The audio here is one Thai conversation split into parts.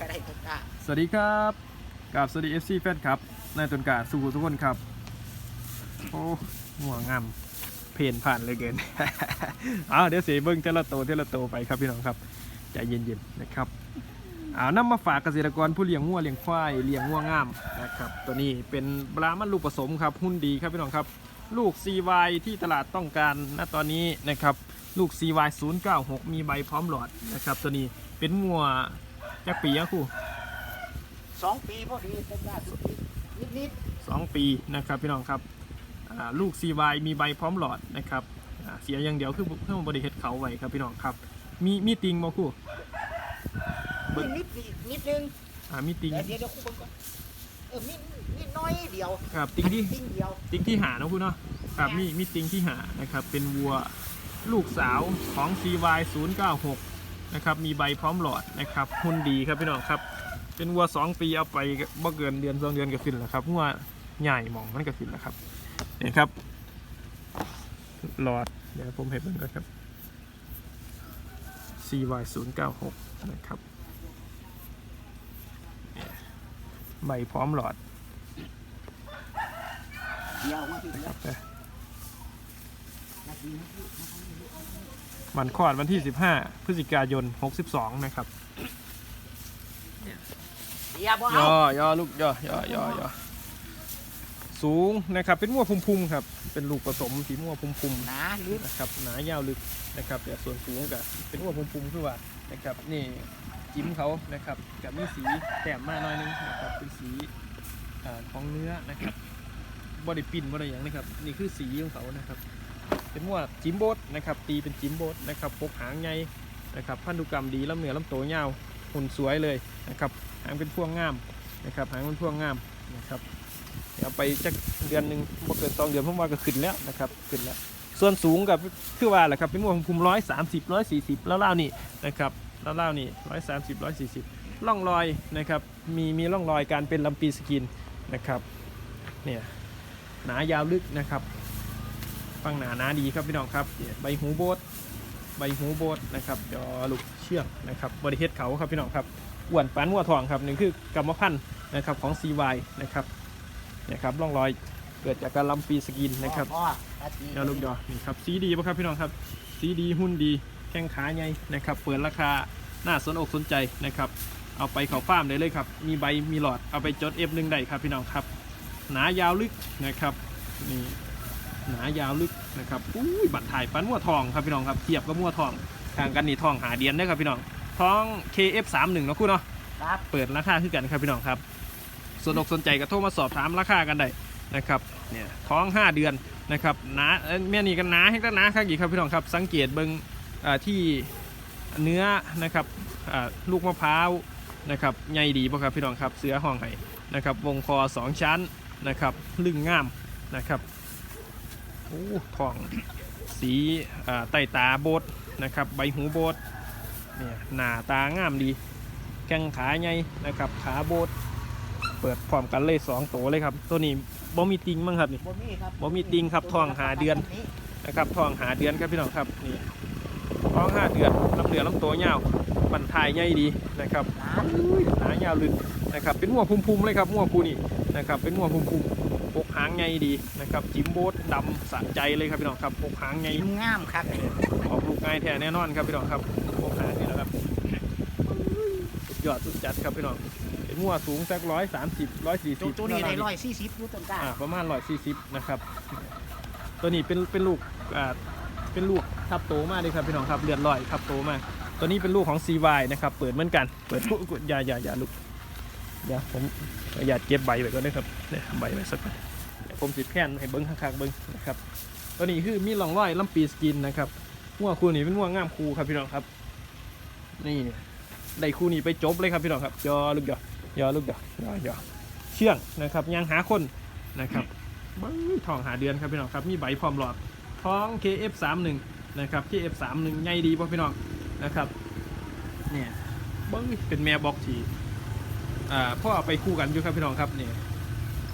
ก็ได้ต้นกาสวัสดีครับกับสวัสดี FC แฟนครับนายต้นกาสู่ทุกคนครับ โอ้หัวงามเพนผ่านเลยเกินเอาวเดี๋ยวเสียเบิ้งเทละโตเทละโตไปครับพี่น้องครับใจเย็นๆนะครับเอานำมาฝากเกษตรกรผู้เลี้ยงวัวเลี้ยงควายเลี้ยงวัวงามนะครับ ตัวนี้เป็นบรามันลูกผสมครับหุ้นดีครับพี่น้องครับ ลูก CY ที่ตลาดต้องการณตอนนี้นะครับ ลูก CY 096 มีใบพร้อมหลอดนะครับ ตัวนี้เป็นงัว จักปีอะครูสองปีพอดีต้นกล้าสุดนิดนิดสองปีนะครับพี่น้องครับอ่าลูก CY มีใบพร้อมหลอดนะครับอ่าเสียอย่างเดียวคือเพิ่มบริเฮ็ดเขาไว้ครับพี่น้องครับ มีมีติงบ่ครู่ๆนิดนิดนิดนิดนึงอ่ามีติงแต่เดี๋ยวเดี๋ยวคู่เบิ่งก่อนเออนิดนิดน้อยเดียวครับติงที่ติ้งเดียวติงที่หาเนาะครู่เนาะครับมีมีติงที่หานะครับเป็นวัวลูกสาวของ CY 096 นะครับมีใบพร้อมหลอดนะครับหุ่นดีครับพี่น้องครับ เป็นวัวสองปีเอาไปบ่เกินเดือนสองเดือนก็ขึ้นแล้วครับวัวใหญ่หมองมันก็ขึ้นแล้วครับนี่ครับ หลอดเดี๋ยวผมเห็นมันก่อนครับ CY 096 นะครับเนี่ยใบพร้อมหลอดเดียวมาทีเดียวครับนะนาทีนาที วันคลอดวันที่ 15 พฤศจิกายน 62 นะครับเดียวบ่ย่เอาอย่อ ลูก ย่อ ย่อ ย่อ ย่อ สูงนะครับ เป็นมั่วพุ่มๆครับ เป็นลูกผสมสีมั่วพุ่มหนาลึกๆนะครับ หนายาวลึกนะครับแต่ส่วนสูงกับเป็นมั่วพุ่มๆคือว่านะครับ นี่จิ้มเขานะครับกับมีสีแต้มมาหน่อยนึงนะครับ เป็นสีอ่าของเนื้อนะครับบอดี้ปินบอดี้อย่างนะครับ นี่คือสีของเขานะครับ เป็นมั่วจิมโบสนะครับตีเป็นจิมโบสนะครับปกหางใหญ่นะครับพันธุกรรมดีลำเหนือลำโตยาวหุ่นสวยเลยนะครับหางเป็นพวงงามนะครับหางเป็นพวงงามนะครับเดี๋ยวเอาไปจักเดือนหนึ่งบ่เกินสองเดือนผมว่าก็ขึ้นแล้วนะครับขึ้นแล้ว ส่วนสูงกับคือว่าแหละครับเป็นมั่วภูมิร้อยสามสิบร้อยสี่สิบแล้วเล่านี่นะครับแล้วเล่านี่ร้อยสามสิบร้อยสี่สิบร่องรอยนะครับมีมีร่องรอยการเป็นลำปีสกินนะครับเนี่ยหนายาวลึกนะครับ ฟังหนาหนาดีครับพี่น้องครับใบหูโบดใบหูโบดนะครับจอลูกเชือกนะครับบริเฮ็ดเขาครับพี่น้องครับอ้วนปานวัวทองครับหนึ่งคือกรรมพันธุ์นะครับของ CY นะครับนี่ยครับร่องรอยเกิดจากการลำปีสกินนะครับพ่อนาทียอลูกยอนี่ครับสีดีป่ะครับพี่น้องครับสีดีหุ้นดีแข้งขาใหญ่นะครับเปิดราคาน่าสนอกสนใจนะครับเอาไปเขาฟาร์มได้เลยครับ มีใบมีหลอดเอาไปจด F1 ได้ครับพี่น้องครับ หนายาวลึกนะครับนี่ หนายาวลึกนะครับอุ้ยบัตรถ่ายปันมั่วทองครับพี่น้องครับเทียบกับมั่วทองทางกันนี่ทองหาเดียนได้อครับพี่น้องท้อง KF31 เนาะคุณเนาะครับเปิดราคาขึ้นกันครับพี่น้องครับสนอกสนใจก็โทรมาสอบถามราคากันได้นะครับเนี่ยท้อง 5 เดือนนะครับหนาเอ้ยแม่นี่กันหนาให้ก็หนาครับอีกครับพี่น้องครับสังเกตเบิงอ่าที่เนื้อนะครับอ่าลูกมะพร้าวนะครับใหญ่ดีป่ะครับพี่น้องครับเสือห้องไห้นะครับวงคอ 2 ชั้นนะครับลึงงามนะครับโอ้ทองสีอ่าใต้ตาโบดนะครับ ใบหูโบดเนี่ยหน้าตางามดี แข้งขาใหญ่นะครับ ขาโบดเปิดพร้อมกันเลยสองตัวเลยครับ ตัวนี้บ่มีติงมั้งครับนี่บ่มีครับบ่มีติงครับท้องหาเดือนนะครับทองหาเดือนครับพี่น้องครับนี่ท้องห้าเดือนลำเหลือลำตัวยาวบันทายใหญ่ดีนะครับหนาอุ้ยหนายาวลึกนะครับ เป็นหัวพุ่มๆเลยครับหัวคูนี่นะครับ เป็นหัวพุ่มๆ ปกหางใหญ่ดีนะครับจิ้มโบดดำสะใจเลยครับพี่น้องครับปกหางใหญ่ยิ้มงามครับออกลูกง่ายแท้แน่นอนครับพี่น้องครับปกหางนี่นะครับสุดยอดสุดจัดครับพี่น้องเป็นหัวสูงสักร้อยสามสิบร้อยสี่ตัวสิบตัวนี้ได้ร้อยสี่สิบอยู่ต้นกล้าอ่าประมาณร้อยสี่สิบนะครับตัวนี้เป็นเป็นลูกอ่าเป็นลูกทับโตมากเลยครับพี่น้องครับเลือดลอยทับโตมากตัวนี้เป็นลูกของ CY นะครับเปิดเหมือนกันเปิดปุ๊บอย่าอย่าอย่าลูก อย่าผมอย่าเก็บใบไว้ก่อนนะครับเนี่ยใบไว้สักหน่อยเดี๋ยวผมสิแผ่นให้เบิ้งข้างๆเบิ้งนะครับตัวนี้คือมีร่องรอยลำปีสกินนะครับหัวคู่นี้เป็นหัวงามคูครับพี่น้องครับ นี่ได้คู่นี้ไปจบเลยครับพี่น้องครับยอลูกยอยอลูกยอยอยอเชื่องนะครับยังหาคนนะครับบิ้งทองหาเดือนครับพี่น้องครับมีใบพร้อมหลอดท้อง KF31 นะครับ KF31 ใหญ่ดีป่ะพี่น้องนะครับเนี่ยเบิ้งเป็นแม่บอกที อ่าพ่อเอาไปคู่กันอยู่ครับพี่น้องครับนี่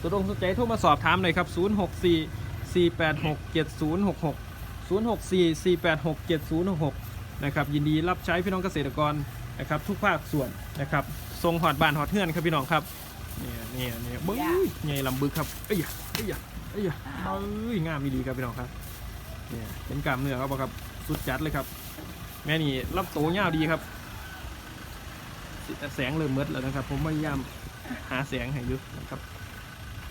ตัวตรงสนใจโทรมาสอบถามเลยครับ 064 486 7066 064 486 7066นะครับยินดีรับใช้พี่น้องเกษตรกรนะครับทุกภาคส่วนนะครับทรงหอดบานหอดเฮือนครับพี่น้องครับเนี่ยเนี่ยเนี่ยบึ้ยใหญ่ลำบึกครับเอ้ยเอ้ยเอ้ยเอ้ยงามดีครับพี่น้องครับเนี่ยเป็นกล้ามเนื้อครับบ่ครับสุดจัดเลยครับ แม่นี่รับโตเงาดีครับ แสงเริ่มมืดแล้วนะครับ ผมพยายามหาแสงให้อยู่นะครับ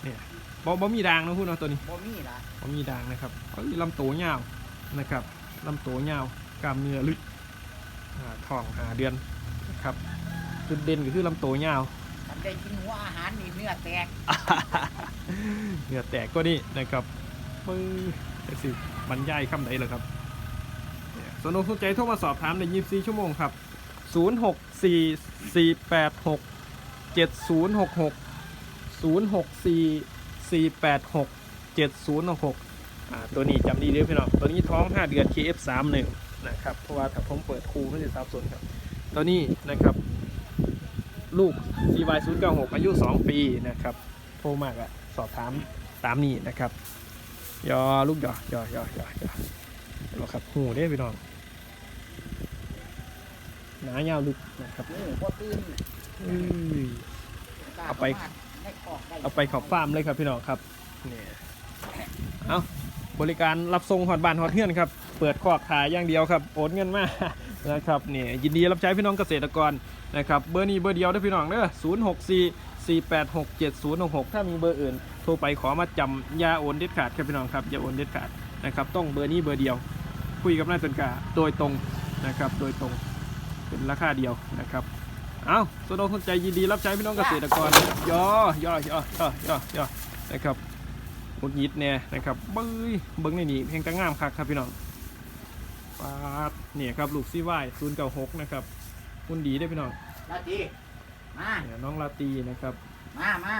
เนี่ยบ่บ่มีด่างนะพูดเนาะตัวนี้บ่มีล่ะบ่มีด่างนะครับเอ้ยลำโตเงาวนะครับลำโตเงาวกล้ามเนื้อลึกอ่าท้องหาเดือนนะครับจุดเด่นก็คือลำโตเงาวมันได้กินหัวอาหารนี่เนื้อแตกเหงื่อแตกก็นี่นะครับปึ้งแต่สิบรรยายคำไหนเหรอครับเนี่ยสนุกสนใจโทรมาสอบถามใน 24 ชั่วโมงครับ 0 6 4 4 8 6 7 0 6 6 0 6 4 4 8 6 7 0 6 6อ่าตัวนี้จำดีเด้อพี่น้องตัวนี้ท้อง 5 เดือน KF31 นะครับ เพราะว่าถ้าผมเปิดคูไมันจะสับสนครับ ตัวนี้นะครับ ลูก CY 0 9 6 อายุ 2 ปีนะครับโทรมากอะสอบถามตามนี้นะครับยอลูกยอยอยอยอยอราครับหูได้พี่น้อง หนายาวลึกนะครับหมูบ่ตื่นอื้อกล้เอาไปข้มในคอกได้เอาไปเขอบฟาร์มเลยครับพี่น้องครับเนี่ยเอาบริการรับส่งหอดบ้านหอดเฮือนครับ เปิดคอกขายอย่างเดียวครับ โอนเงินมานะครับเนี่ยยินดีรับใช้พี่น้องเกษตรกรนะครับเบอร์นี้เบอร์เดียวเด้อพี่น้องเด้อศูนย์หกสี่สี่แปดหกเจ็ดศูนย์หกถ้ามีเบอร์อื่น โทรไปขอมาจำอยาโอนเด็ดขาดครับพี่น้องครับอย่าโอนเด็ดขาดนะครับต้องเบอร์นี้เบอร์เดียว คุยกับนายต้นกาโดยตรงนะครับโดยตรง เป็นราคาเดียวนะครับเอาสนองสนใจยินดีรับใช้พี่น้องเกษตรกรย่อย่อย่อย่อย่อย่อนะครับมุดยิดเนี่ยนะครับเบิ้งเบิ้งในนี่เพลงตะงามคักครับพี่น้องปาดเนี่ยครับลูกซีวายศูนย์เก้าหกนะครับคุณดีได้อพี่น้องนาทีมาเนี่ยน้องลาตีนะครับ มามา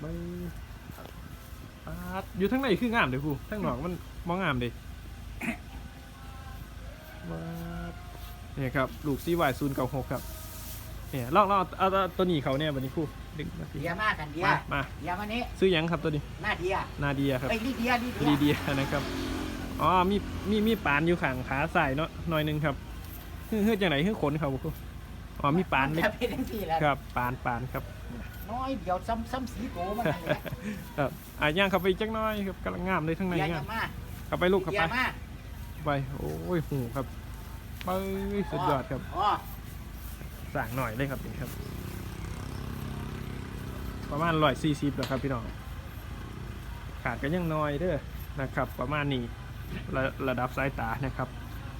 เบิ้งปาดอยู่ทั้งในคืองามเลยครูทั้งนอกมันมองงามเลย ปาดเนี่ยครับลูกซีวายศูนย์เก้าหกครับ เนี่ยลองลองเอาเอาเอาตัวนี้เขาเนี่ยวันนี้ครูดึงมาสิเดียมากันเดียมามาเดียมานี้ซื้อหยังครับตัวนี้ หน้าเดียนาเดียครับ ไอ้ยนี่เดียนี่ดีเดียเดีย นะครับ อ๋อ มี มี มีปานอยู่ข้างขาใส่เนาะหน่อยหนึงครับเฮ้ยเฮ้ยจังไหนเฮ้ยขนเขาบ่ครูอ๋อ มีปานเล็กจะเป็นจังซี่แหละครับ ปานปานครับ น้อยเดียวซ้ำซ้ำสีโตมันนั่นแหละครับอะย่างเข้าไปอีกจักหน้อยครับกำลังงามเลยทั้งในเดียงายัมงมาเข้าไปลูกเข้าเดีไปยมา ไป โอ้ยหูครับ ไปสุดยอดครับอ๋อสั่งหน่อยเลยครับนี่ครับ ประมาณร้อยสี่สิบแล้วครับพี่น้องขาดกันยังน้อยเด้อนะครับ ประมาณนี้ระระดับสายตานะครับ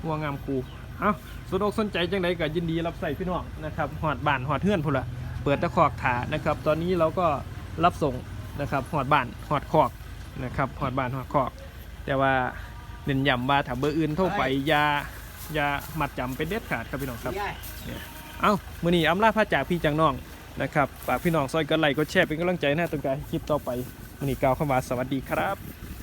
หัวงามคูเอ้าสนอกสนใจจังใดก็ยินดีรับใส่พี่น้องนะครับหอดบ้านหอดเฮือนพุ่นละเปิดตะคอกถานะครับ ตอนนี้เราก็รับส่งนะครับหอดบ้านหอดคอกนะครับหอดบ้านหอดคอก แต่ว่าเน้นย้ำว่าถ้าเบอร์อื่นโทรไปอย่า อย่ามัดจำเป็นเด็ดขาดครับพี่น้องครับเดียเอ้ามือนี้อำลาพระจากพี่จังน้องนะครับฝากพี่น้องซอยกันไลค์กดแชร์เป็นกำลังใจนะตรงกายคลิปต่อไปมือนี้กล่าวคำว่าสวัสดีครับ